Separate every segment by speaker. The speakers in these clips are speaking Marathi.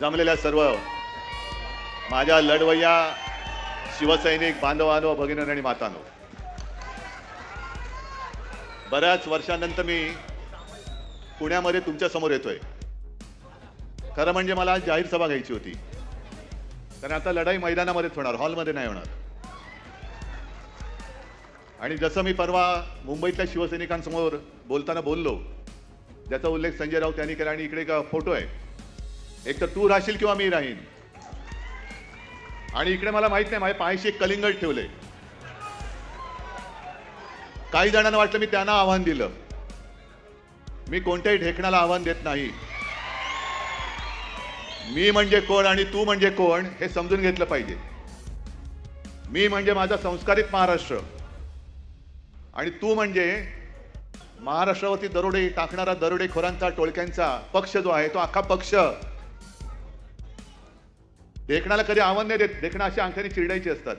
Speaker 1: जमलेल्या सर्व माझ्या लढवय्या शिवसैनिक बांधवानो भगिनी आणि मातानो. बऱ्याच वर्षानंतर मी पुण्यामध्ये तुमच्यासमोर येतोय. खरं म्हणजे मला आज जाहीर सभा घ्यायची होती. कारण आता लढाई मैदानामध्येच होणार हॉलमध्ये नाही होणार. आणि जसं मी परवा मुंबईतल्या शिवसैनिकांसमोर बोलताना बोललो ज्याचा उल्लेख संजय राऊत यांनी केला आणि इकडे एक फोटो आहे. एक तर तू राहशील किंवा मी राहीन. आणि इकडे मला माहीत नाही माझ्या पायाशी एक कलिंगड ठेवलंय. काही जणांना वाटलं मी त्यांना आव्हान दिलं. मी कोणत्याही ढेकणाला आव्हान देत नाही. मी म्हणजे कोण आणि तू म्हणजे कोण हे समजून घेतलं पाहिजे. मी म्हणजे माझा संस्कारित महाराष्ट्र. आणि तू म्हणजे महाराष्ट्रावरती दरोडे टाकणारा दरोडेखोरांचा टोळक्यांचा पक्ष जो आहे तो अख्खा पक्ष. देखणाला कधी आव्हान नाही देत. देखणं अशी अंगठ्याने चिरडायची असतात.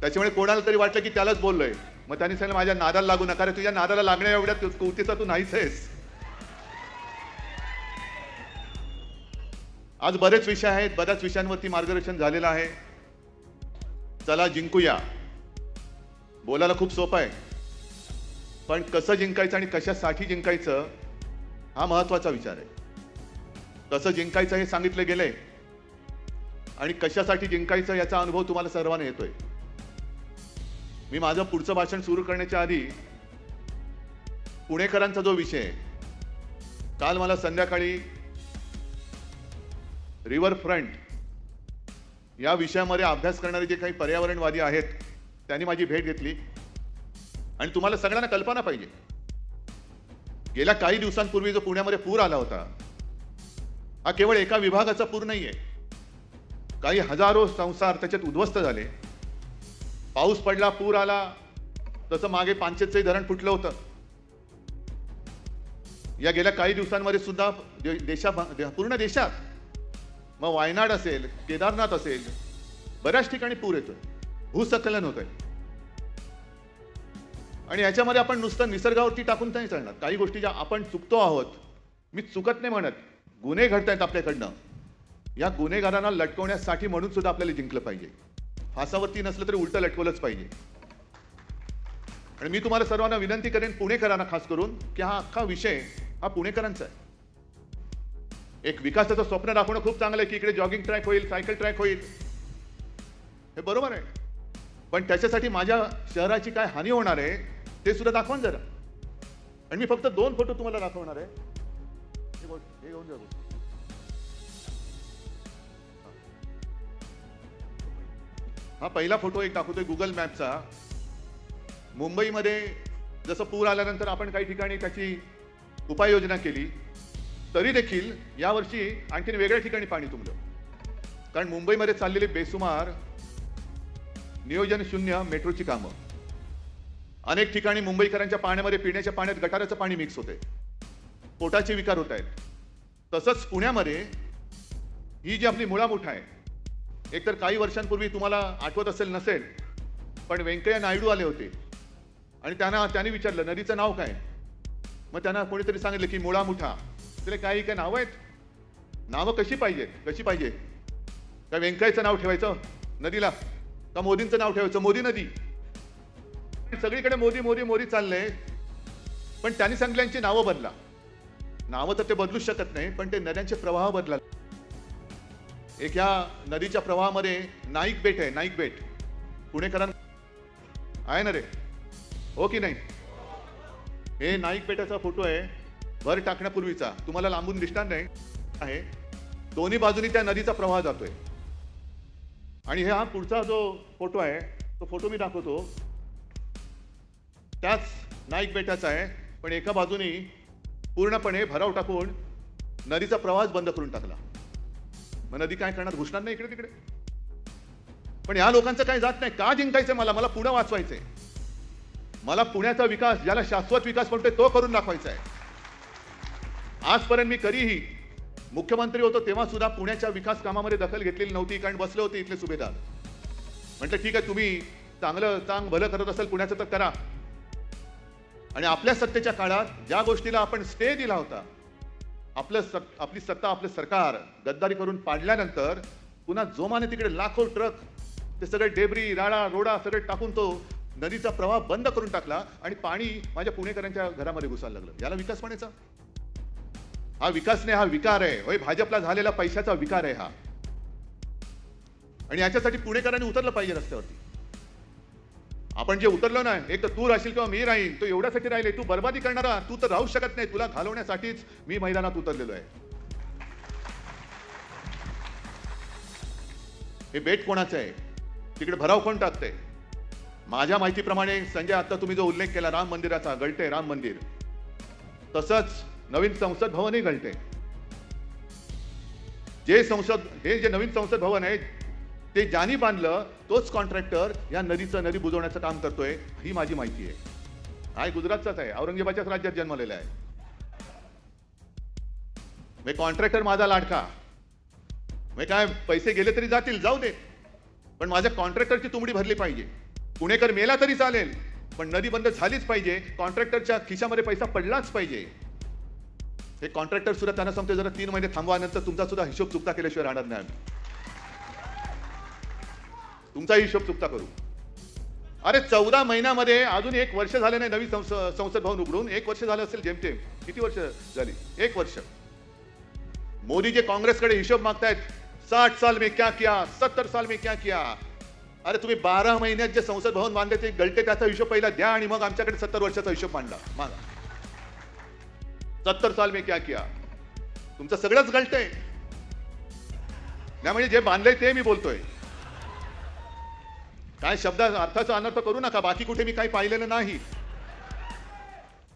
Speaker 1: त्याच्यामुळे कोणाला तरी वाटलं की त्यालाच बोललोय. मग त्यांनी सांगितलं माझ्या नादाला लागू नका रे तुझ्या नादाला लागण्या एवढ्या कुवतीचा तू नाहीच आहेस. आज बरेच विषय आहेत बऱ्याच विषयांवरती मार्गदर्शन झालेलं आहे. चला जिंकूया. बोलायला खूप सोपं आहे. पण कसं जिंकायचं आणि कशासाठी जिंकायचं हा महत्त्वाचा विचार आहे. कसं जिंकायचं हे सांगितलं गेलंय आणि कशासाठी जिंकायचं याचा अनुभव तुम्हाला सर्वांना येतोय. मी माझं पुढचं भाषण सुरू करण्याच्या आधी पुणेकरांचा जो विषय आहे काल मला संध्याकाळी रिव्हर फ्रंट या विषयामध्ये अभ्यास करणारे जे काही पर्यावरणवादी आहेत त्यांनी माझी भेट घेतली. आणि तुम्हाला सगळ्यांना कल्पना पाहिजे. गेल्या काही दिवसांपूर्वी जो पुण्यामध्ये पूर आला होता हा केवळ एका विभागाचा पूर नाहीये. काही हजारो संसार त्याच्यात उद्ध्वस्त झाले. पाऊस पडला पूर आला. तसं मागे पानशेचंही धरण फुटलं होतं. या गेल्या काही दिवसांमध्ये सुद्धा देशा पूर्ण देशात मग वायनाड असेल केदारनाथ असेल बऱ्याच ठिकाणी पूर येतोय. भूस्खलन होत आहे आणि याच्यामध्ये आपण नुसतं निसर्गावरती टाकून नाही चालणार. काही गोष्टी ज्या आपण चुकतो आहोत मी चुकत नाही म्हणत. गुन्हे घडत आहेत आपल्याकडनं. या गुन्हेगारांना लटकवण्यासाठी म्हणून सुद्धा आपल्याला जिंकलं पाहिजे. फासावरती नसलं तरी उलटं लटकवलंच पाहिजे. आणि मी तुम्हाला सर्वांना विनंती करेन पुणेकरांना खास करून की हा अख्खा विषय हा पुणेकरांचा आहे. एक विकासाचं स्वप्न दाखवणं खूप चांगलं आहे की इकडे जॉगिंग ट्रॅक होईल सायकल ट्रॅक होईल. हे बरोबर आहे. पण त्याच्यासाठी माझ्या शहराची काय हानी होणार आहे ते सुद्धा दाखवा जरा. आणि मी फक्त दोन फोटो तुम्हाला दाखवणार आहे. घेऊन हा पहिला फोटो एक दाखवतोय गुगल मॅपचा मुंबईमध्ये जसं पूर आल्यानंतर आपण काही ठिकाणी त्याची उपाययोजना केली तरी देखील यावर्षी आणखीन वेगळ्या ठिकाणी पाणी तुंबलं. कारण मुंबईमध्ये चाललेली बेसुमार नियोजन शून्य मेट्रोची कामं. अनेक ठिकाणी मुंबईकरांच्या पाण्यामध्ये पिण्याच्या पाण्यात गटाराचं पाणी मिक्स होते पोटाचे विकार होत आहेत तसंच पुण्यामध्ये ही जी आपली मुळामुठ आहे एकतर काही वर्षांपूर्वी तुम्हाला आठवत असेल नसेल पण व्यंकय्या नायडू आले होते. आणि त्यांना त्यांनी विचारलं नदीचं नाव काय? मग त्यांना कोणीतरी सांगितलं की मुळामुठा. तिला काही काय नावं आहेत. नावं कशी पाहिजेत? कशी पाहिजे? काय व्यंकय्याचं नाव ठेवायचं? नदीला? का मोदींचं नाव ठेवायचं? मोदी नदी. सगळीकडे मोदी मोदी मोदी चाललंय पण त्यांनी सांगितल्यांची नावं बदला. नावं तर ते बदलूच शकत नाही पण ते नद्यांचे प्रवाह बदला एक ह्या नदीच्या प्रवाहामध्ये नाईक बेट आहे नाईक बेट. पुणेकरां आहे ना रे? हो की नाही? हे नाईक बेटाचा फोटो आहे भर टाकण्यापूर्वीचा. तुम्हाला लांबून दिसणार नाही. आहे. दोन्ही बाजूनी त्या नदीचा प्रवाह जातोय. आणि हा पुढचा जो फोटो आहे तो फोटो मी दाखवतो. त्याच नाईक बेटाचा आहे पण एका बाजूनी पूर्णपणे भराव टाकून नदीचा प्रवास बंद करून टाकला. मग नदी काय करणार? घुसणार नाही इकडे तिकडे. पण या लोकांचं काय जात नाही. का जिंकायचं मला? मला पुणे वाचवायचंय. मला पुण्याचा विकास ज्याला शाश्वत विकास म्हणतोय तो करून दाखवायचा आहे आजपर्यंत मी कधीही मुख्यमंत्री होतो तेव्हा सुद्धा पुण्याच्या विकास कामामध्ये दखल घेतलेली नव्हती. कारण बसले होते इथले सुभेदार. म्हटलं ठीक आहे तुम्ही चांगलं चांग भलं करत असेल पुण्याचं तर करा. आणि आपल्या सत्तेच्या काळात ज्या गोष्टीला आपण स्टे दिला होता आपलं स आपली सत्ता आपलं सरकार गद्दारी करून पाडल्यानंतर पुन्हा जोमाने तिकडे लाखो ट्रक ते सगळे डेबरी राडा रोडा सगळे टाकून तो नदीचा प्रवाह बंद करून टाकला आणि पाणी माझ्या पुणेकरांच्या घरामध्ये घुसायला लागलं. याला विकास म्हणायचा? हा विकास नाही हा विकार आहे. होय भाजपला झालेला पैशाचा विकार आहे हा. आणि याच्यासाठी पुणेकरांनी उतरलं पाहिजे रस्त्यावरती. आपण जे उतरलो ना एक तर तू राहशील किंवा मी राहीन तो एवढ्यासाठी राहिले तू बर्बादी करणारा तू तर राहू शकत नाही तुला घालवण्यासाठीच मी मैदानात उतरलेलो आहे. हे बेट कोणाचं आहे? तिकडे भराव कोण टाकतंय? माझ्या माहितीप्रमाणे संजय आता तुम्ही जो उल्लेख केला राम मंदिराचा गळते राम मंदिर. तसंच नवीन संसद भवनही गळते. जे संसद हे जे नवीन संसद भवन आहे ते ज्यानी बांधलं तोच कॉन्ट्रॅक्टर या नदीचं नदी बुजवण्याचं काम करतोय ही माझी माहिती आहे. हाय गुजरातचाच आहे. औरंगजेबाच्याच राज्यात जन्मलेला आहे. कॉन्ट्रॅक्टर माझा लाडका. मी काय पैसे गेले तरी जातील जाऊ दे. पण माझ्या कॉन्ट्रॅक्टरची तुंबडी भरली पाहिजे. पुणेकर मेला तरी चालेल पण नदी बंद झालीच पाहिजे. कॉन्ट्रॅक्टरच्या खिशामध्ये पैसा पडलाच पाहिजे. हे कॉन्ट्रॅक्टर सुद्धा त्यांना सांगतो जरा तीन महिने थांबवा नंतर तुमचा सुद्धा हिशोब चुकता केल्याशिवाय राहणार नाही आम्ही. तुमचा हिशोब चुकता करू. अरे चौदा महिन्यामध्ये अजून एक वर्ष झाले नाही नवीन संस- संसद भवन उघडून. एक वर्ष झालं असेल जेमतेम. किती वर्ष झाली? एक वर्ष. मोदी जे काँग्रेसकडे हिशोब मागतायत. साठ साल में क्या किया? सत्तर साल में क्या किया? अरे तुम्ही बारा महिन्यात जे संसद भवन बांधले ते गलटे त्याचा हिशोब पहिला द्या आणि मग आमच्याकडे सत्तर वर्षाचा हिशोब मांडला मागा. सत्तर साल में क्या किया? तुमचं सगळंच गलटंय त्यामुळे म्हणजे जे बांधलंय ते मी बोलतोय. काय शब्द अर्थाचा अनर्थ करू नका. बाकी कुठे मी काही पाहिलेलं नाही.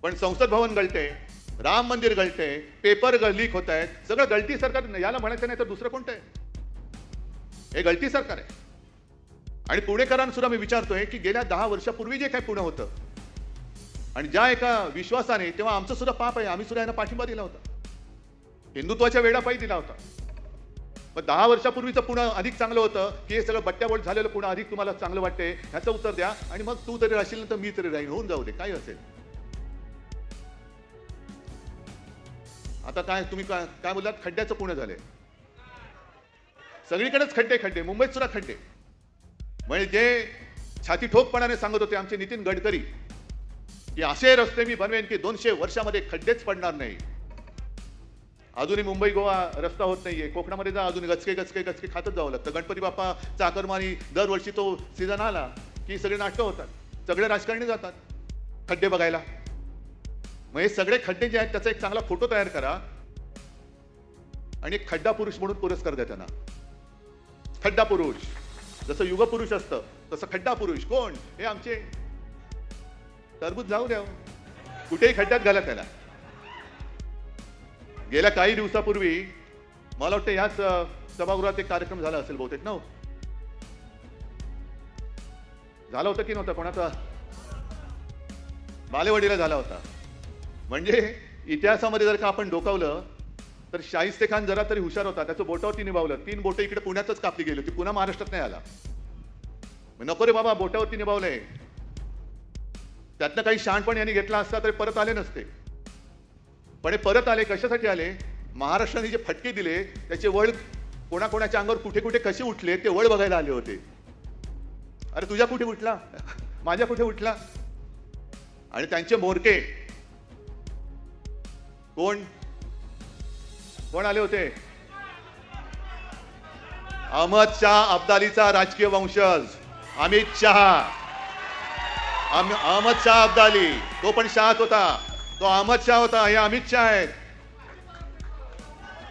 Speaker 1: पण संसद भवन गळते राम मंदिर गळते पेपर लीक होत आहेत. सगळं गळती सरकार याला म्हणायचं नाही तर दुसरं कोणतं आहे? हे गळती सरकार आहे. आणि पुणेकरांना सुद्धा मी विचारतोय की गेल्या दहा वर्षापूर्वी जे काय पुणे होतं आणि ज्या एका विश्वासाने तेव्हा आमचं सुद्धा पाप आहे. आम्ही सुद्धा यांना पाठिंबा दिला होता. हिंदुत्वाच्या वेळापायी दिला होता. पण दहा वर्षापूर्वीचं पुणं अधिक चांगलं होतं की हे सगळं बट्ट्याबोट झालेलं पुणं अधिक तुम्हाला चांगलं वाटते ह्याचं उत्तर द्या आणि मग तू तरी राहशील तर मी तरी राहीन होऊन जाऊ दे काय असेल. आता काय तुम्ही काय काय बोललात? खड्ड्याचं पुणे झाले सगळीकडेच खड्डे खड्डे मुंबईत सुद्धा खड्डे. म्हणजे जे छाती ठोकपणाने सांगत होते आमचे नितीन गडकरी की असे रस्ते मी बनवेन की दोनशे वर्षामध्ये खड्डेच पडणार नाही. अजूनही मुंबई गोवा रस्ता होत नाहीये. कोकणामध्ये जा अजून गचके गचके गचके खातच जावं लागतं. गणपती बाप्पा चाकरमानी दरवर्षी तो सीझन आला की सगळे नाटकं होतात. सगळे राजकारणी जातात. खड्डे बघायला. मग हे सगळे खड्डे जे आहेत त्याचा एक चांगला फोटो तयार करा. आणि एक खड्डा पुरुष म्हणून पुरस्कार द्या त्यांना. खड्डा पुरुष. जसं युग पुरुष असतं तसं खड्डा पुरुष. कोण? हे आमचे. टरबूज जाऊ द्या हो. कुठेही खड्ड्यात घाला त्याला. गेल्या काही दिवसापूर्वी मला वाटतं याच सभागृहात एक कार्यक्रम झाला असेल बहुतेक ना झालं झाला होता की नव्हता? कोणाचा? बालेवाडीला झाला होता. म्हणजे इतिहासामध्ये जर का आपण डोकावलं तर शाहिस्ते खान जरा तरी हुशार होता. त्याचं बोटावरती निभावलं. तीन बोटं इकडे पुण्यातच कापली गेली होती. पुन्हा महाराष्ट्रात नाही आला. नको रे बाबा बोटावरती निभावलंय. त्यातनं काही शहाणपण यांनी घेतला असता तरी परत आले नसते. पण हे परत आले कशासाठी आले? महाराष्ट्राने जे फटके दिले त्याचे वळ कोणाकोणाच्या अंगावर कुठे कुठे कसे उठले ते वळ बघायला आले होते. अरे तुझ्या कुठे उठला? माझ्या कुठे उठला? आणि त्यांचे मोरके. कोण? कोण आले होते? अहमद शाह अब्दालीचा राजकीय वंशज. अमित शहा. अहमद शाह अब्दाली. तो पण शाहत होता. तो अहमद शाह होता हे अमित शाह आहेत.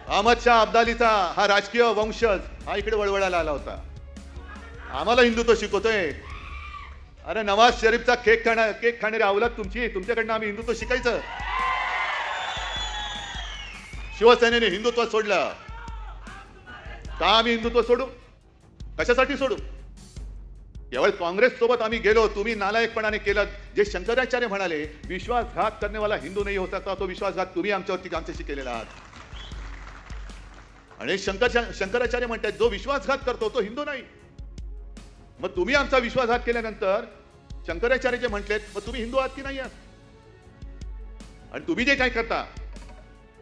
Speaker 1: अहमद शाह अब्दालीचा हा राजकीय वंशज हा इकडे वळवळायला आला होता. आम्हाला हिंदुत्व शिकवतोय. अरे नवाज शरीफचा केक खाणा केक खाणारी अवलाद तुमची तुमच्याकडनं आम्ही हिंदुत्व शिकायचं. शिवसेनेने हिंदुत्व सोडलं. का आम्ही हिंदुत्व सोडू? कशासाठी सोडू? यावेळी काँग्रेस सोबत आम्ही गेलो तुम्ही नालायकपणाने केलं. जे शंकराचार्य म्हणाले विश्वासघात करण्यावाला हिंदू नाही होता का? तो विश्वासघात तुम्ही आमच्यावरती आमच्याशी केलेला आहात. आणि शंकर शंकराचार्य म्हणतात जो विश्वासघात करतो तो हिंदू नाही. मग तुम्ही आमचा विश्वासघात केल्यानंतर शंकराचार्य जे म्हटलेत मग तुम्ही हिंदू आहात की नाही आहात? आणि तुम्ही जे काय करता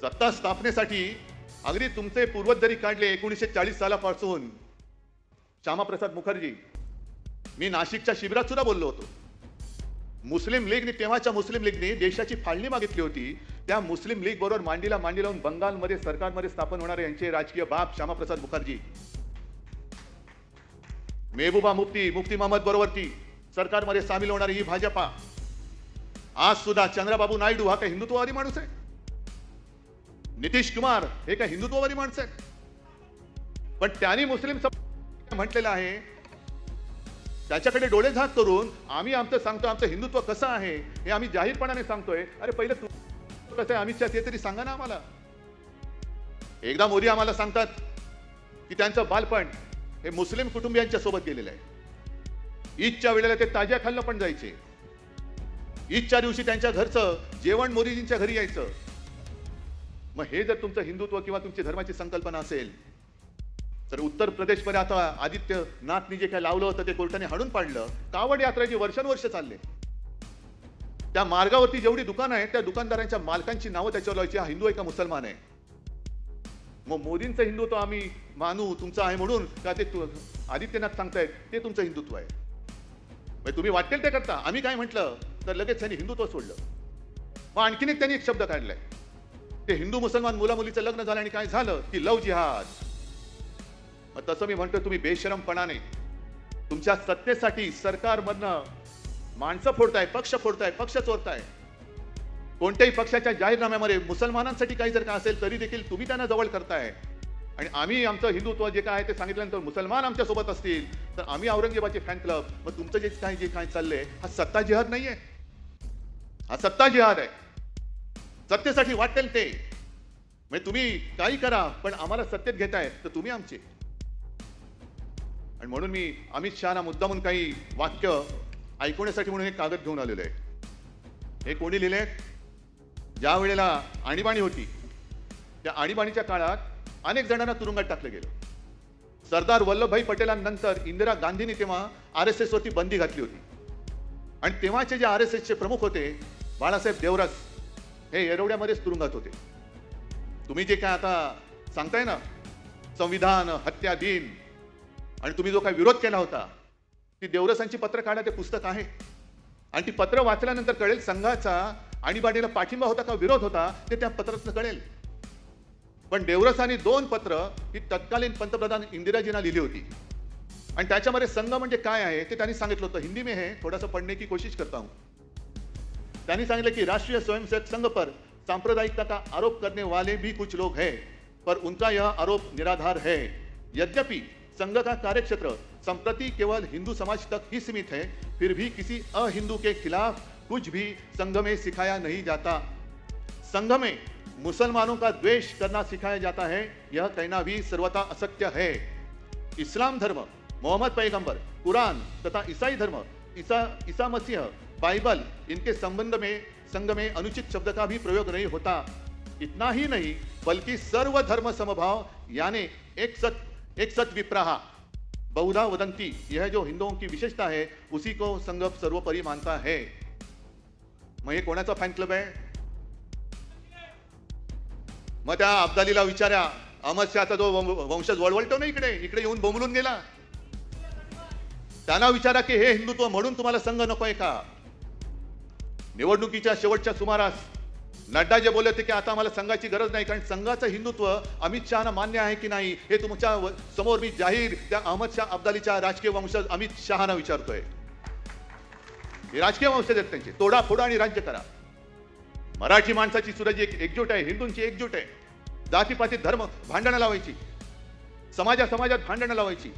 Speaker 1: सत्ता स्थापनेसाठी अगदी तुमचे पूर्वज जरी काढले एकोणीसशे चाळीस सालापासून. श्यामाप्रसाद मुखर्जी मी नाशिकच्या शिबिरात सुद्धा बोललो होतो. मुस्लिम लीगने तेव्हाच्या मुस्लिम लीगने देशाची फाळणी मागितली होती. त्या मुस्लिम लीग बरोबर मांडीला मांडी लावून बंगालमध्ये सरकारमध्ये स्थापन होणारे यांचे राजकीय बाप श्यामाप्रसाद मुखर्जी. मेहबूबा मुफ्ती मुफ्ती मोहम्मद बरोबर ती सरकारमध्ये सामील होणारी ही भाजपा. आज सुद्धा चंद्रबाबू नायडू हा काही हिंदुत्ववादी माणूस आहे. नितीश कुमार हे काय हिंदुत्ववादी माणूस आहेत. पण त्यांनी मुस्लिम म्हटलेलं आहे त्याच्याकडे डोळे झाक करून आम्ही आमचं सांगतो आमचं हिंदुत्व कसं आहे हे आम्ही जाहीरपणाने सांगतोय. अरे पहिलं तू कसं आहे अमित शहा ते तरी सांगा ना आम्हाला. एकदा मोदी आम्हाला सांगतात की त्यांचं बालपण हे मुस्लिम कुटुंबियांच्या सोबत गेलेलं आहे. ईदच्या वेळेला ते ताज्या खाल्लं पण जायचे. ईदच्या दिवशी त्यांच्या घरचं जेवण मोदीजींच्या घरी यायचं. मग हे जर तुमचं हिंदुत्व किंवा तुमची धर्माची संकल्पना असेल तर उत्तर प्रदेशमध्ये आता आदित्य नाथनी जे काय लावलं होतं ते कोर्टाने हाडून पाडलं. कावड यात्रा जी वर्षानुवर्ष चालले. त्या मार्गावरती जेवढी दुकानं आहेत त्या दुकानदारांच्या मालकांची नावं त्याच्यावर लावायची. हा हिंदू आहे का मुसलमान आहे? मग मोदींचं हिंदुत्व आम्ही मानू तुमचं आहे म्हणून का ते तु- आदित्यनाथ सांगतायत ते तुमचं हिंदुत्व आहे. म्हणजे तुम्ही वाटेल ते करता. आम्ही काय म्हटलं तर लगेच त्यांनी हिंदुत्व सोडलं. मग आणखीन एक त्यांनी एक शब्द काढलाय. ते हिंदू मुसलमान मुला मुलीचं लग्न झालं आणि काय झालं? की लव जिहाद. मग तसं मी म्हणतो तुम्ही बेशरमपणाने तुमच्या सत्तेसाठी सरकारमधनं माणसं फोडताय पक्ष फोडताय पक्ष चोरताय. कोणत्याही पक्षाच्या जाहीरनाम्यामध्ये मुसलमानांसाठी काही जर का असेल तरी देखील तुम्ही त्यांना जवळ करताय. आणि आम्ही आमचं हिंदुत्व जे काय आहे ते सांगितल्यानंतर मुसलमान आमच्यासोबत असतील तर आम्ही औरंगजेबाचे फॅन क्लब मग तुमचं जे काय जे काय चाललंय हा सत्ता जिहाद नाहीये. हा सत्ता जिहाद आहे. सत्तेसाठी वाटेल ते. म्हणजे तुम्ही काही करा पण आम्हाला सत्तेत घेताय तर तुम्ही आमचे. आणि म्हणून मी अमित शहाना मुद्दामून काही वाक्य ऐकवण्यासाठी म्हणून हे कागद घेऊन आलेलो आहे. हे कोणी लिहिले? ज्या वेळेला आणीबाणी होती त्या आणीबाणीच्या काळात अनेक जणांना तुरुंगात टाकलं गेलं. सरदार वल्लभभाई पटेलांनंतर इंदिरा गांधींनी तेव्हा आर एस एसवरती बंदी घातली होती. आणि तेव्हाचे जे आर एस एसचे प्रमुख होते बाळासाहेब देवरस हे येरवड्यामध्येच तुरुंगात होते. तुम्ही जे काय आता सांगताय ना संविधान हत्या दिन आणि तुम्ही जो काय विरोध केला होता ती देवरसांची पत्र काढा ते पुस्तक आहे. आणि ती पत्र वाचल्यानंतर कळेल संघाचा आणीबाणीला पाठिंबा होता का विरोध होता ते त्या पत्रातनं कळेल. पण देवरसांनी दोन पत्र ही तत्कालीन पंतप्रधान इंदिराजींना लिहिली होती. आणि त्याच्यामध्ये संघ म्हणजे काय आहे ते त्यांनी सांगितलं होतं. हिंदी में हे थोड़ा पढ़ने की कोशिश करता हूं. त्यांनी सांगितलं की राष्ट्रीय स्वयंसेवक संघ पर सांप्रदायिकता का आरोप करने वाले भी कुछ लोग हैं पर उनका यह आरोप निराधार है. यद्यपि संघ का कार्यक्षेत्र, संप्रति केवल हिंदू समाज तक ही सीमित है, फिर भी किसी अहिंदू के खिलाफ कुछ भी संघ में सिखाया नहीं जाता। संघ में मुसलमानों का द्वेष करना सिखाया जाता है, यह कहना भी सर्वथा असत्य है। इस्लाम धर्म, मोहम्मद पैगंबर, कुरान तथा ईसाई धर्म, ईसा ईसा मसीह, बाइबल, इनके संबंध में संघ में अनुचित शब्द का भी प्रयोग नहीं होता। इतना ही नहीं, बल्कि सर्व धर्म समभाव, यानी एक सत एक सत विप्रहा बहुधा वदंती यह जो हिंदुओं की विशेषता है उसी को संघ सर्वोपरि मानता है। मग हे कोणाचा फॅन क्लब आहे? मग त्या अब्दालीला विचारा अहमद शहाचा जो वंशज वळवळतो ना इकडे इकडे येऊन बोंबलून गेला. त्यांना विचारा की हे हिंदुत्व म्हणून तुम्हाला संघ नकोय का? निवडणुकीच्या शेवटच्या सुमारास नड्डा जे बोलले होते की आता आम्हाला संघाची गरज नाही कारण संघाचं हिंदुत्व अमित शहाना मान्य आहे की नाही हे तुमच्यासमोर मी जाहीर त्या अहमद शाह अब्दालीच्या राजकीय वंशज अमित शहाना विचारतोय. हे राजकीय वंशज आहेत त्यांचे. तोडा फोडा आणि राज्य करा. मराठी माणसाची सुराजी एक एकजूट आहे हिंदूंची एकजूट आहे. जातीपातीत धर्म भांडणं लावायची. समाजा समाजात भांडणं लावायची.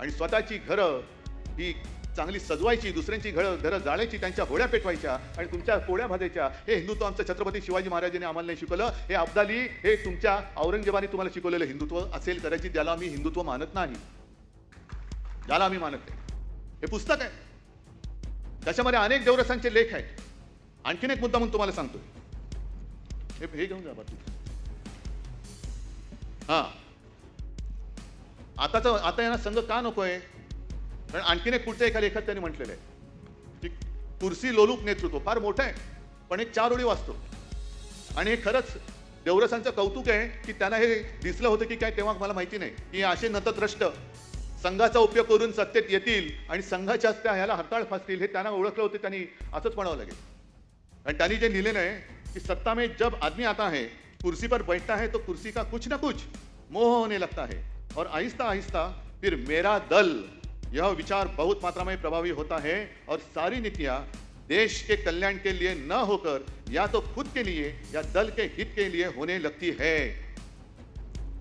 Speaker 1: आणि स्वतःची घरं ही चांगली सजवायची दुसऱ्यांची घरं घरं जाळायची त्यांच्या होड्या पेटवायच्या आणि तुमच्या पोळ्या भाजायच्या. हे हिंदुत्व आमचं छत्रपती शिवाजी महाराजांनी आम्हाला नाही शिकवलं. हे अब्दाली हे तुमच्या औरंगजेबाने तुम्हाला शिकवलेलं हिंदुत्व असेल कदाचित ज्याला आम्ही हिंदुत्व मानत नाही. ज्याला आम्ही मानत नाही. हे पुस्तक आहे. त्याच्यामध्ये अनेक देवरसांचे लेख आहेत. आणखीन एक मुद्दा म्हणून तुम्हाला सांगतो हे हे घेऊन जा बाकी. हा. आताचं आता यांना संघ का नकोय? कारण आणखीन एक पुढच्या एका लेखात त्यांनी म्हटलेलं आहे की कुर्सी लोलूप नेतृत्व फार मोठं आहे पण एक चार ओळी वाचतो. आणि हे खरंच देवरसांचं कौतुक आहे की त्यांना हे दिसलं होतं की काय तेव्हा मला माहिती नाही. की असे नतद्रष्ट संघाचा उपयोग करून सत्तेत येतील आणि संघाच्या त्या ह्याला हताळ फासतील हे त्यांना ओळखलं होतं त्यांनी असंच म्हणावं लागेल. आणि त्यांनी जे लिहिलेलं आहे की सत्ता में जब आदमी आता है कुर्सी पर बैठता है तो कुर्सी का कुछ ना कुछ मोह होने लगता है. और आहिस्ता आहिस्ता फिर मेरा दल यह विचार बहुत मात्रा में प्रभावी होता है और सारी नीतियाँ देश के कल्याण के लिए न होकर या तो खुद के लिए या दल के हित के लिए होने लगती है।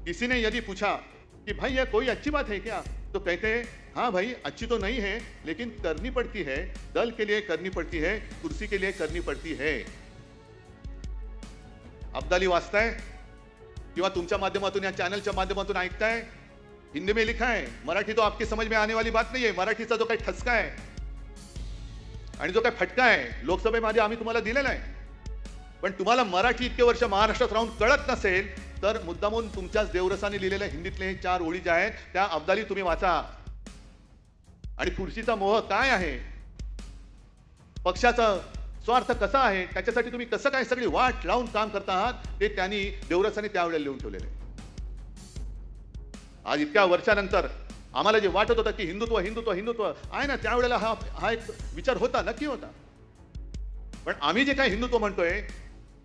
Speaker 1: किसी ने यदि पूछा कि भाई यह कोई अच्छी बात है क्या? तो कहते हैं हाँ भाई, अच्छी तो नहीं है, लेकिन करनी पड़ती है। दल के लिए करनी पड़ती है, कुर्सी के लिए करनी पड़ती है। अब्दाली वाचताय किंवा तुमच्या माध्यमातून या चॅनलच्या माध्यमातून ऐकताय? हिंदी में लिखा है मराठी तो आपकी समझ में आने वाली बात नहीं है मराठीचा जो काही ठसका आहे आणि जो काही फटका आहे लोकसभेमध्ये आम्ही तुम्हाला दिलेला आहे पण तुम्हाला मराठी इतके वर्ष महाराष्ट्रात राहून कळत नसेल तर मुद्दामून तुमच्याच देवरसाने लिहिलेल्या हिंदीतले हे चार ओळी ज्या आहेत त्या अब्दाली तुम्ही वाचा. आणि खुर्शीचा मोह काय आहे? पक्षाचा स्वार्थ कसा आहे? त्याच्यासाठी तुम्ही कसं काय सगळी वाट लावून काम करता आहात? ते त्यांनी देवरसाने त्यावेळेला लिहून ठेवलेले आहे. आज इतक्या वर्षानंतर आम्हाला जे वाटत होतं की हिंदुत्व हिंदुत्व हिंदुत्व आहे ना त्यावेळेला हा हा एक विचार होता नक्की होता. पण आम्ही जे काय हिंदुत्व म्हणतोय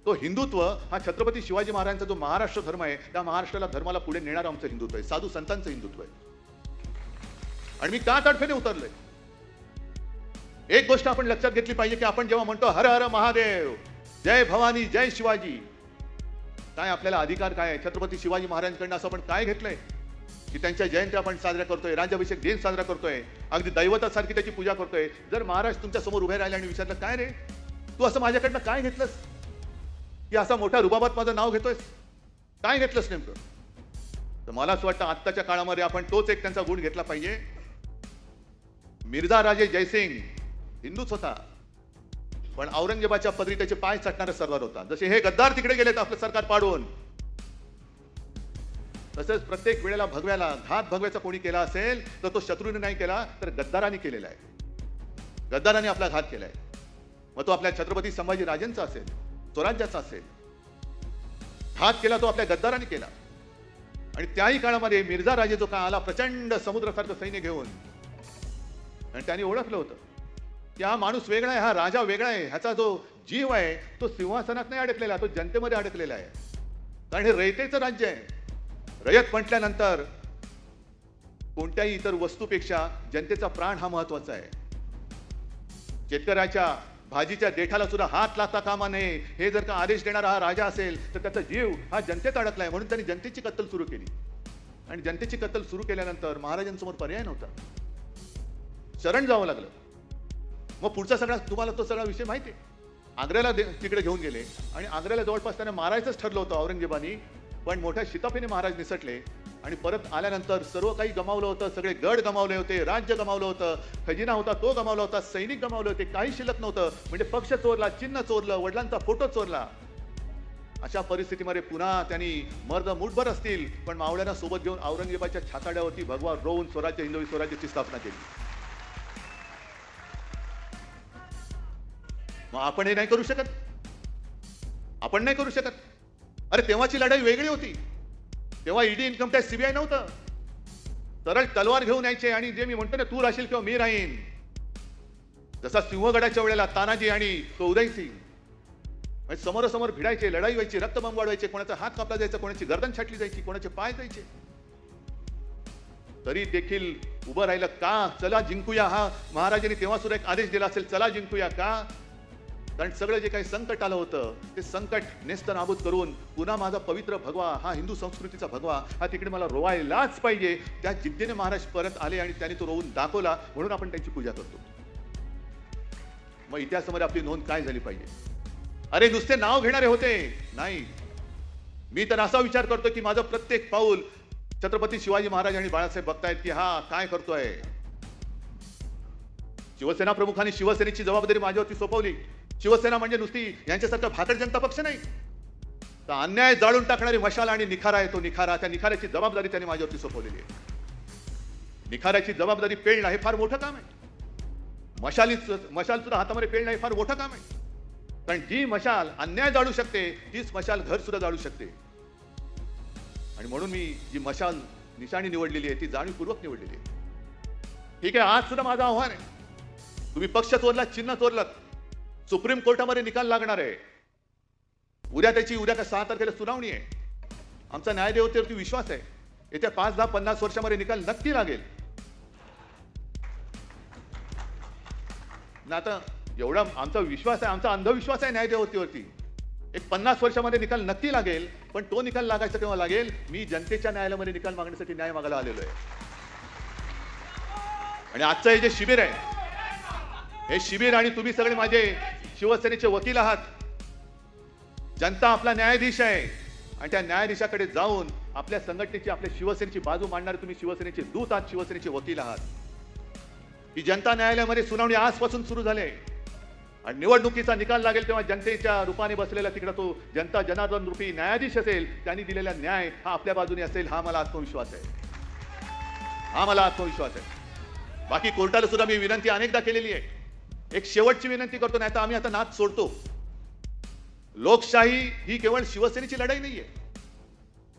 Speaker 1: तो हिंदुत्व हा छत्रपती शिवाजी महाराजांचा जो महाराष्ट्र धर्म आहे त्या महाराष्ट्राला धर्माला पुढे नेणारं आमचं हिंदुत्व आहे साधू संतांचं हिंदुत्व आहे. आणि मी का तडफेने उतरलोय. एक गोष्ट आपण लक्षात घेतली पाहिजे की आपण जेव्हा म्हणतो हर हर महादेव जय भवानी जय शिवाजी काय आपल्याला अधिकार काय आहे? छत्रपती शिवाजी महाराजांकडनं असं आपण काय घेतलंय? की त्यांच्या जयंती आपण साजऱ्या करतोय राज्याभिषेक दिन साजरा करतोय अगदी दैवतासारखी त्याची पूजा करतोय. जर महाराज तुमच्यासमोर उभे राहिले आणि विचारलं काय रे? तू असं माझ्याकडनं काय घेतलंस? की असा मोठा रुबाबात माझं नाव घेतोयस? काय घेतलंस नेमकं? तर मला असं वाटतं आत्ताच्या काळामध्ये आपण तोच एक त्यांचा गुण घेतला पाहिजे. मिर्झा राजे जयसिंग हिंदूच होता. पण औरंगजेबाच्या पदरी त्याचे पाय चटणारा सरदार होता. जसे हे गद्दार तिकडे गेलेत आपलं सरकार पाडून तसेच प्रत्येक वेळेला भगव्याला घात भगव्याचा कोणी केला असेल तर तो शत्रूने नाही केला तर गद्दाराने केलेला आहे. गद्दाराने आपला घात केलाय. मग तो आपल्या छत्रपती संभाजी राजेंचा असेल स्वराज्याचा असेल. घात केला तो आपल्या गद्दाराने केला. आणि त्याही काळामध्ये मिर्झा राजे जो का आला प्रचंड समुद्रासारखं सैन्य घेऊन आणि त्याने ओळखलं होतं. की हा माणूस वेगळा आहे हा राजा वेगळा आहे ह्याचा जो जीव आहे तो सिंहासनात नाही अडकलेला तो जनतेमध्ये अडकलेला आहे. कारण हे रयतेचं राज्य आहे. रयत म्हटल्यानंतर कोणत्याही इतर वस्तूपेक्षा जनतेचा प्राण हा महत्त्वाचा आहे. शेतकऱ्याच्या भाजीच्या देठाला सुद्धा हात लागता कामा नये. हे जर का आदेश देणारा हा राजा असेल तर त्याचा जीव हा जनतेत अडकलाय म्हणून त्यांनी जनतेची कत्तल सुरू केली. आणि जनतेची कत्तल सुरू केल्यानंतर महाराजांसमोर पर्याय नव्हता. शरण जावं लागलं. मग पुढचा सगळा तुम्हाला तो सगळा विषय माहिती आहे. आग्र्याला दे- तिकडे घेऊन गेले. आणि आग्र्याला जवळपास त्याने मारायचंच ठरलं होतं औरंगजेबानी. पण मोठ्या शिताफीने महाराज निसटले आणि परत आल्यानंतर सर्व काही गमावलं होतं सगळे गड गमावले होते राज्य गमावलं होतं खजिना होता तो गमावला होता सैनिक गमावले होते काही शिल्लक नव्हतं. म्हणजे पक्ष चोरला चिन्ह चोरलं वडिलांचा फोटो चोरला. अशा परिस्थितीमध्ये पुन्हा त्यांनी मर्द मुठभर असतील पण मावळ्यांना सोबत घेऊन औरंगजेबाच्या छाताड्यावरती भगवा रोवून स्वराज्य हिंदवी स्वराज्याची स्थापना केली. मग आपण हे नाही करू शकत? आपण नाही करू शकत? अरे तेव्हाची लढाई वेगळी होती. तेव्हा ईडी इन्कम टॅक्स सीबीआय नव्हतं. सरळ तलवार घेऊन यायचे आणि जे मी म्हणतो ना तू राहशील किंवा मी राहीन. जसा सिंहगडाच्या वेळेला तानाजी आणि तो उदयसिंग. म्हणजे समोरासमोर भिडायचे लढाई व्हायची रक्तबंब वाढवायचे कोणाचा हात कापला जायचा कोणाची गर्दन छाटली जायची कोणाचे पाय जायचे. तरी देखील उभं राहिलं का? चला जिंकूया हा. महाराजांनी तेव्हा सुद्धा एक आदेश दिला असेल चला जिंकूया का? कारण सगळं जे काही संकट आलं होतं ते संकट नेस्त नाबूद करून पुन्हा माझा पवित्र भगवा हा हिंदू संस्कृतीचा भगवा हा तिकडे मला रोवायलाच पाहिजे. त्या जिद्दीने महाराज परत आले आणि त्याने तो रोवून दाखवला. म्हणून आपण त्यांची पूजा करतो. मग इतिहासामध्ये आपली नोंद काय झाली पाहिजे? अरे नुसते नाव घेणारे होते. नाही. मी तर असा विचार करतो की माझं प्रत्येक पाऊल छत्रपती शिवाजी महाराज आणि बाळासाहेब बघतायत की हा काय करतोय? शिवसेना प्रमुखांनी शिवसेनेची जबाबदारी माझ्यावरती सोपवली. शिवसेना म्हणजे नुसती यांच्यासारखा भाकड जनता पक्ष नाही. तर अन्याय जाळून टाकणारी मशाल आणि निखारा आहे तो निखारा. त्या निखाऱ्याची जबाबदारी त्यांनी माझ्यावरती सोपवलेली आहे. निखाऱ्याची जबाबदारी पेळणं हे फार मोठं काम आहे. मशाली मशाल सुद्धा हातामध्ये पेळणं हे फार मोठं काम आहे. कारण जी मशाल अन्याय जाळू शकते तीच मशाल घर सुद्धा जाळू शकते. आणि म्हणून मी जी मशाल निशाणी निवडलेली आहे ती जाणीवपूर्वक निवडलेली आहे. ठीक आहे आज सुद्धा माझं आव्हान आहे. तुम्ही पक्ष चोरलात चिन्ह चोरलात. सुप्रीम कोर्टामध्ये निकाल लागणार आहे. उद्या त्याची उद्या का सहा तारखेला सुनावणी आहे. आमचा न्यायदेवतेवरती विश्वास आहे. येत्या पाच दहा पन्नास वर्षामध्ये निकाल नक्की लागेल. ना आता एवढा आमचा विश्वास आहे आमचा अंधविश्वास आहे न्यायदेवतेवरती. एक पन्नास वर्षामध्ये निकाल नक्की लागेल पण तो निकाल लागायचा तेव्हा लागेल? मी जनतेच्या न्यायालयामध्ये निकाल मागण्यासाठी न्याय मागायला आलेलो आहे. आणि आजचं हे जे शिबिर आहे हे शिबिर आणि तुम्ही सगळे माझे शिवसेनेचे वकील आहात. जनता आपला न्यायाधीश आहे. आणि त्या न्यायाधीशाकडे जाऊन आपल्या संघटनेची आपल्या शिवसेनेची बाजू मांडणारे तुम्ही शिवसेनेचे दूत आहात शिवसेनेचे वकील आहात. ही जनता न्यायालयामध्ये सुनावणी आजपासून सुरू झाले आणि निवडणुकीचा निकाल लागेल तेव्हा जनतेच्या रूपाने बसलेला तिकडे तो जनता जनार्दन रूपी न्यायाधीश असेल त्यांनी दिलेला न्याय हा आपल्या बाजूने असेल हा मला आत्मविश्वास आहे. हा मला आत्मविश्वास आहे. बाकी कोर्टाला सुद्धा मी विनंती अनेकदा केलेली आहे. एक शेवटची विनंती करतो नाही तर आम्ही आता नाच सोडतो. लोकशाही ही केवळ शिवसेनेची लढाई नाहीये.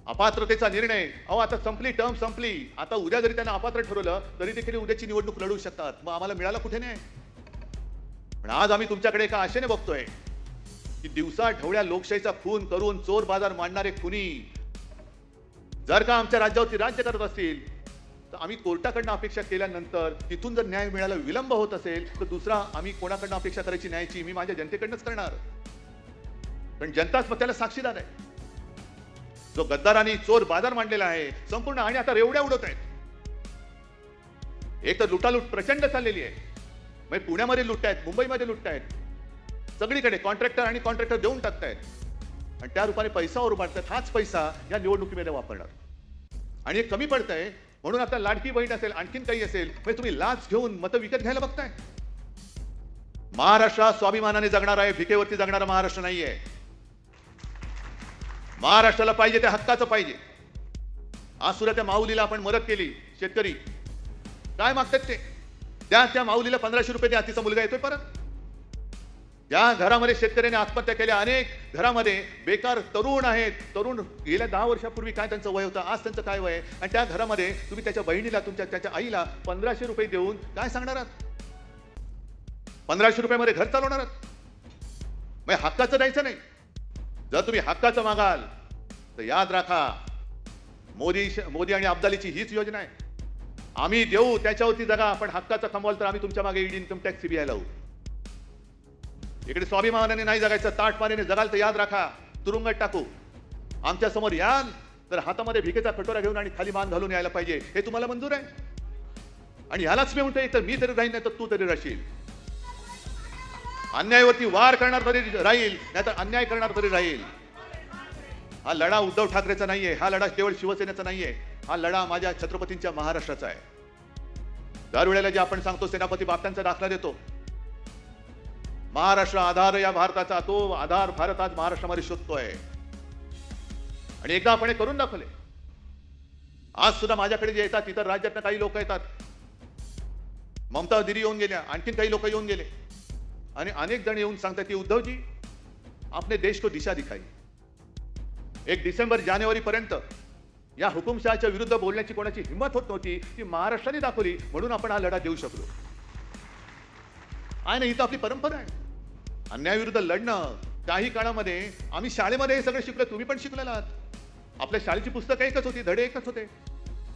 Speaker 1: अपात्रतेचा निर्णय. अहो आता संपली टर्म संपली. आता उद्या जरी त्यांना अपात्र ठरवलं तरी देखील उद्याची निवडणूक लढू शकतात. मग आम्हाला मिळाला कुठे नाही पण आज आम्ही तुमच्याकडे एका आशेने बघतोय की दिवसा ढवळ्या लोकशाहीचा खून करून चोर बाजार मांडणारे खुनी जर का आमच्या राज्यावरती राज्य करत असतील तर आम्ही कोर्टाकडनं अपेक्षा केल्यानंतर तिथून जर न्याय मिळायला विलंब होत असेल तर दुसरा आम्ही कोणाकडनं अपेक्षा करायची न्यायाची? मी माझ्या जनतेकडनंच करणार. पण जनताच मग त्याला साक्षीदार आहे. जो गद्दारांनी चोर बाजार मांडलेला आहे संपूर्ण आणि आता रेवड्या उडत आहेत. एक तर लुटालूट प्रचंड चाललेली आहे. म्हणजे पुण्यामध्ये लुटत आहेत मुंबईमध्ये लुटत आहेत. सगळीकडे कॉन्ट्रॅक्टर आणि कॉन्ट्रॅक्टर देऊन टाकतायत आणि त्या रूपाने पैसा उभारतात हाच पैसा या निवडणुकीमध्ये वापरणार. आणि हे कमी पडतंय म्हणून आता लाडकी बहीण असेल आणखीन काही असेल म्हणजे तुम्ही लाच घेऊन मतं विकत घ्यायला बघताय. महाराष्ट्र स्वाभिमानाने जगणार आहे भिकेवरती जगणारा महाराष्ट्र नाहीये. महाराष्ट्राला पाहिजे त्या हक्काचं पाहिजे. आज सुद्धा त्या माऊलीला आपण मदत केली शेतकरी. काय मागतात ते? त्या त्या माऊलीला पंधराशे रुपये द्या तिचा मुलगा येतोय परत. ज्या घरामध्ये शेतकऱ्यांनी आत्महत्या केल्या. अनेक घरामध्ये बेकार तरुण आहेत. तरुण गेल्या दहा वर्षापूर्वी काय त्यांचं वय होतं? आज त्यांचं काय वय आहे? आणि त्या घरामध्ये तुम्ही त्याच्या बहिणीला तुमच्या त्याच्या आईला पंधराशे रुपये देऊन काय सांगणार आहात? पंधराशे रुपयामध्ये घर चालवणार आहात? मग हक्काचं द्यायचं नाही. जर तुम्ही हक्काचं मागाल तर याद राखा मोदी मोदी आणि अब्दालीची हीच योजना आहे. आम्ही देऊ त्याच्यावरती जगा आपण हक्काचं कमवाल तर आम्ही तुमच्या मागे ईडी इन्कम टॅक्स सीबीआय लावू इकडे स्वाभिमानाने नाही जगायचं ताट पाण्याने जगाल तर याद राखा. तुरुंगात टाकू. आमच्यासमोर याल तर हातामध्ये भिकेचा कटोरा घेऊन आणि खाली मान घालून यायला पाहिजे. हे तुम्हाला मंजूर आहे? आणि ह्यालाच मी म्हणतोय तर मी तरी राहील नाही तर तू तरी राहशील अन्यायावरती वार करणार तरी राहील नाही तर अन्याय करणार तरी राहील. हा लढा उद्धव ठाकरेचा नाहीये. हा लढा केवळ शिवसेनेचा नाहीये. हा लढा माझ्या छत्रपतींच्या महाराष्ट्राचा आहे. दरवेळेला जे आपण सांगतो सेनापती बापटांचा दाखला देतो. महाराष्ट्र आधार या भारताचा तो आधार भारत आज महाराष्ट्रामध्ये शोधतोय. आणि एकदा आपण हे करून दाखवले. आज सुद्धा माझ्याकडे जे येतात इतर राज्यातनं काही लोक येतात. ममता दिदी येऊन गेल्या आणखीन काही लोक येऊन गेले. आणि अनेक जण येऊन सांगतात की उद्धवजी आपने देश को दिशा दिखाई. एक डिसेंबर जानेवारी पर्यंत या हुकुमशहाच्या विरुद्ध बोलण्याची कोणाची हिंमत होत नव्हती ती महाराष्ट्राने दाखवली म्हणून आपण हा लढा देऊ शकलो. आहे ना ही तर आपली परंपरा आहे. अन्यायाविरुद्ध लढणं काही काळामध्ये आम्ही शाळेमध्ये हे सगळं शिकलो तुम्ही पण शिकलेला आहात. आपल्या शाळेची पुस्तकं एकच होती धडे एकच होते.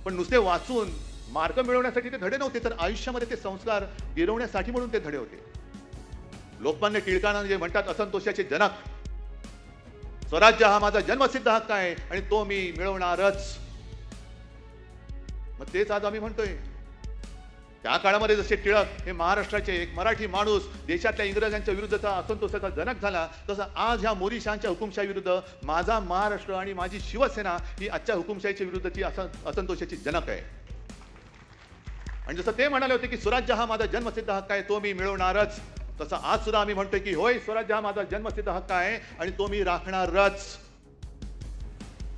Speaker 1: पण नुसते वाचून मार्ग मिळवण्यासाठी ते धडे नव्हते तर आयुष्यामध्ये ते संस्कार गिरवण्यासाठी म्हणून ते धडे होते. लोकमान्य टिळकांना जे म्हणतात असंतोषाचे जनक. स्वराज्य हा माझा जन्मसिद्ध हक्क आहे आणि तो मी मिळवणारच. मग तेच आज आम्ही म्हणतोय. त्या काळामध्ये जसे टिळक हे महाराष्ट्राचे एक मराठी माणूस देशातल्या इंग्रजांच्या विरुद्धचा असंतोषाचा जनक झाला तसं आज ह्या मोदी शहाच्या हुकुमशाही विरुद्ध माझा महाराष्ट्र आणि माझी शिवसेना ही आजच्या हुकुमशाहीच्या विरुद्धची असं असंतोषाची जनक आहे. आणि जसं ते म्हणाले होते की स्वराज्य हा माझा जन्मसिद्ध हक्क आहे तो मी मिळवणारच. तसं आज सुद्धा आम्ही म्हणतोय की होय स्वराज्य हा माझा जन्मसिद्ध हक्क आहे आणि तो मी राखणारच.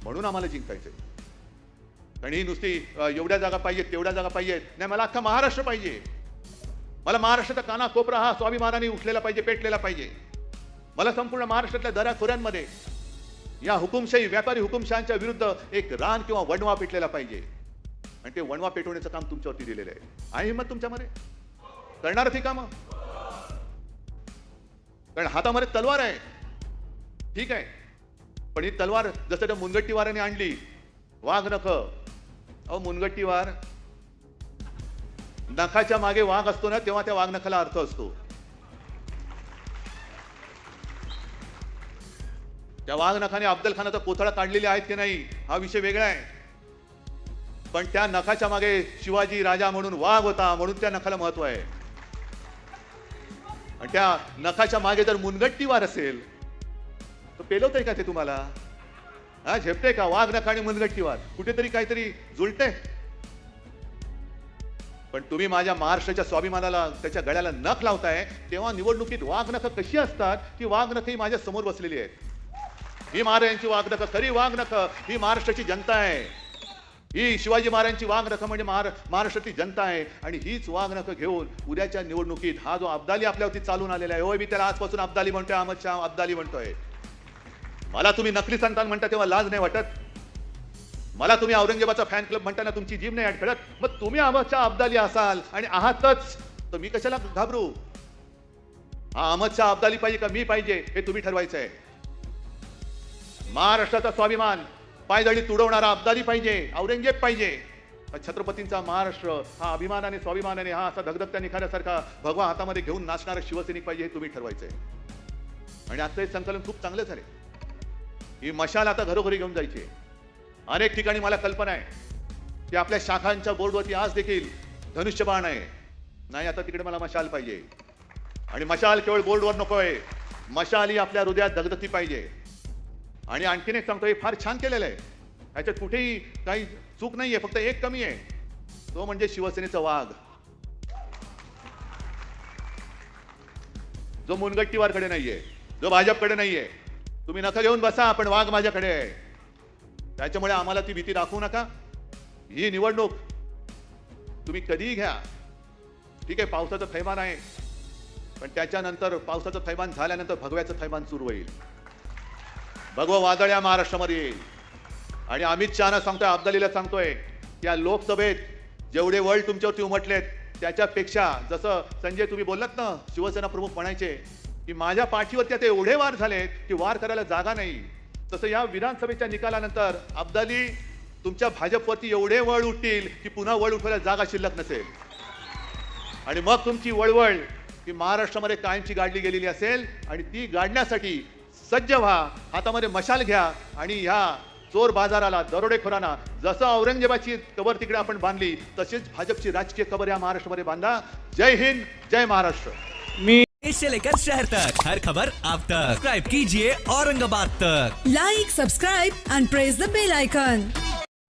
Speaker 1: म्हणून आम्हाला जिंकायचंय आणि ही नुसती एवढ्या जागा पाहिजेत तेवढ्या जागा पाहिजेत नाही मला अख्खा महाराष्ट्र पाहिजे. मला महाराष्ट्राचा काना कोपरा हा स्वाभिमानाने उठलेला पाहिजे पेटलेला पाहिजे. मला संपूर्ण महाराष्ट्रातल्या दऱ्याखोऱ्यांमध्ये या हुकुमशाही व्यापारी हुकुमशहांच्या विरुद्ध एक रान किंवा वणवा पेटलेला पाहिजे. आणि ते वणवा पेटवण्याचं काम तुमच्यावरती दिलेलं आहे. आहे हिंमत तुमच्यामध्ये? करणार ती कामं? कारण हातामध्ये तलवार आहे. ठीक आहे. पण ही तलवार जसं त्या मुनगट्टीवाराने आणली वाघ नख अहो मुनगट्टीवार. नखाच्या मागे वाघ असतो ना तेव्हा त्या वाघ नखाला अर्थ असतो. त्या वाघ नखाने अफजल खानाचा कोथळा काढलेले आहेत की नाही हा विषय वेगळा आहे. पण त्या नखाच्या मागे शिवाजी राजा म्हणून वाघ होता म्हणून त्या नखाला महत्त्व आहे. आणि त्या नखाच्या मागे जर मुनगट्टीवार असेल तर पेलवतंय का ते तुम्हाला? हा झेपते का? वाघ नका आणि मुनगट्टीवार कुठेतरी काहीतरी जुळते पण तुम्ही माझ्या महाराष्ट्राच्या स्वाभिमानाला त्याच्या गळ्याला नख लावताय तेव्हा निवडणुकीत वाघ नख कशी असतात? की वाघ नख ही माझ्यासमोर बसलेली आहेत. ही महाराजांची वाघ नख खरी वाघ नख ही महाराष्ट्राची जनता आहे. ही शिवाजी महाराजांची वाघ नख म्हणजे महारा महाराष्ट्रातली जनता आहे. आणि हीच वाघ नख घेऊन उद्याच्या निवडणुकीत हा जो अब्दाली आपल्यावरती चालून आलेला आहे होय मी त्याला आजपासून अब्दाली म्हणतोय अहमद शाह अब्दाली म्हणतोय. मला तुम्ही नकली संतान म्हणता तेव्हा लाज नाही वाटत. मला तुम्ही औरंगजेबाचा फॅन क्लब म्हणताना तुमची जीभ नाही अडखळत मग तुम्ही अहमदच्या अब्दाली असाल आणि आहातच. तर मी कशाला घाबरू? हा अहमदच्या अब्दाली पाहिजे का मी पाहिजे हे तुम्ही ठरवायचं आहे. महाराष्ट्राचा स्वाभिमान पायदळी तुडवणारा अब्दाली पाहिजे औरंगजेब पाहिजे. छत्रपतींचा महाराष्ट्र हा अभिमानाने स्वाभिमानाने हा असा धगधगत्या निखाऱ्यासारखा भगवा हातामध्ये घेऊन नाचणारा शिवसैनिक पाहिजे हे तुम्ही ठरवायचं आहे. आणि आजचं हे संकलन खूप चांगलं झाले ही मशाल आता घरोघरी घेऊन जायची अनेक ठिकाणी मला कल्पना आहे. की आपल्या शाखांच्या बोर्डवरती आज देखील धनुष्यबाण आहे. नाही आता तिकडे मला मशाल पाहिजे. आणि मशाल केवळ बोर्डवर आहे. मशाल ही आपल्या हृदयात धगधगती पाहिजे. आणि आणखीन एक सांगतो हे फार छान केलेलं आहे. ह्याच्यात कुठेही काही चूक नाहीये फक्त एक कमी आहे. तो म्हणजे शिवसेनेचा वाघ. जो मुनगट्टीवारकडे नाहीये जो भाजपकडे नाहीये तुम्ही नका घेऊन बसा पण वाघ माझ्याकडे आहे. त्याच्यामुळे आम्हाला ती भीती दाखवू नका. ही निवडणूक तुम्ही कधीही घ्या. ठीक आहे पावसाचं थैमान आहे. पण त्याच्यानंतर पावसाचं थैमान झाल्यानंतर भगव्याचं थैमान सुरू होईल. भगवा वादळ या महाराष्ट्रामध्ये येईल. आणि अमित शहाना सांगतोय अब्दालीला सांगतोय या लोकसभेत जेवढे वर्ल्ड तुमच्यावरती उमटलेत त्याच्यापेक्षा जसं संजय तुम्ही बोललात ना शिवसेना प्रमुख म्हणायचे की माझ्या पाठीवरती आता एवढे वार झालेत की वार करायला जागा नाही. तसं या विधानसभेच्या निकालानंतर अब्दाली तुमच्या भाजपवरती एवढे वळ उठतील की पुन्हा वळ उठवायला जागा शिल्लक नसेल. आणि मग तुमची वळवळ ही महाराष्ट्रामध्ये कायमची गाडली गेलेली असेल आणि ती गाडण्यासाठी सज्ज व्हा हातामध्ये मशाल घ्या आणि ह्या चोर बाजाराला दरोडेखोरांना जसं औरंगजेबाची कबर तिकडे आपण बांधली तशीच भाजपची राजकीय कबर या महाराष्ट्रामध्ये बांधा. जय हिंद जय महाराष्ट्र.
Speaker 2: मी
Speaker 3: से लेकर शहर तक। हर खबर आप तक। सब्सक्राइब कीजिए औरंगाबाद तक।
Speaker 4: Like subscribe and press the bell icon